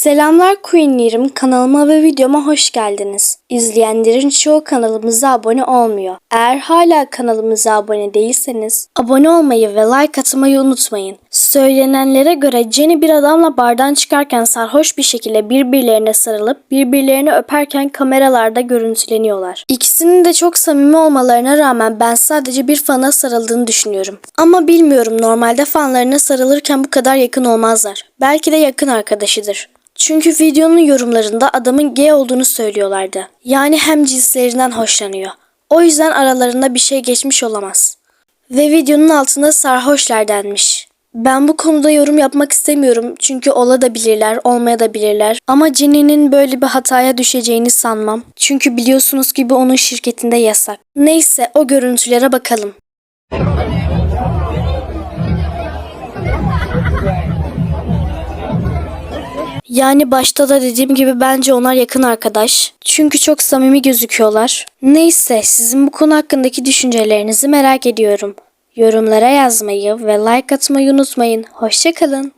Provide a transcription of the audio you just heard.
Selamlar Queenlerim kanalıma ve videoma hoş geldiniz. İzleyenlerin çoğu kanalımıza abone olmuyor. Eğer hala kanalımıza abone değilseniz abone olmayı ve like atmayı unutmayın. Söylenenlere göre Jenny bir adamla bardan çıkarken sarhoş bir şekilde birbirlerine sarılıp birbirlerini öperken kameralarda görüntüleniyorlar. İkisinin de çok samimi olmalarına rağmen ben sadece bir fana sarıldığını düşünüyorum. Ama bilmiyorum normalde fanlarına sarılırken bu kadar yakın olmazlar. Belki de yakın arkadaşıdır. Çünkü videonun yorumlarında adamın gay olduğunu söylüyorlardı. Yani hem cinslerinden hoşlanıyor. O yüzden aralarında bir şey geçmiş olamaz. Ve videonun altında sarhoşlar denmiş. Ben bu konuda yorum yapmak istemiyorum çünkü ola da bilirler, olmaya da bilirler. Ama Jenny'nin böyle bir hataya düşeceğini sanmam. Çünkü biliyorsunuz ki bu onun şirketinde yasak. Neyse o görüntülere bakalım. Yani başta da dediğim gibi bence onlar yakın arkadaş. Çünkü çok samimi gözüküyorlar. Neyse sizin bu konu hakkındaki düşüncelerinizi merak ediyorum. Yorumlara yazmayı ve like atmayı unutmayın. Hoşçakalın.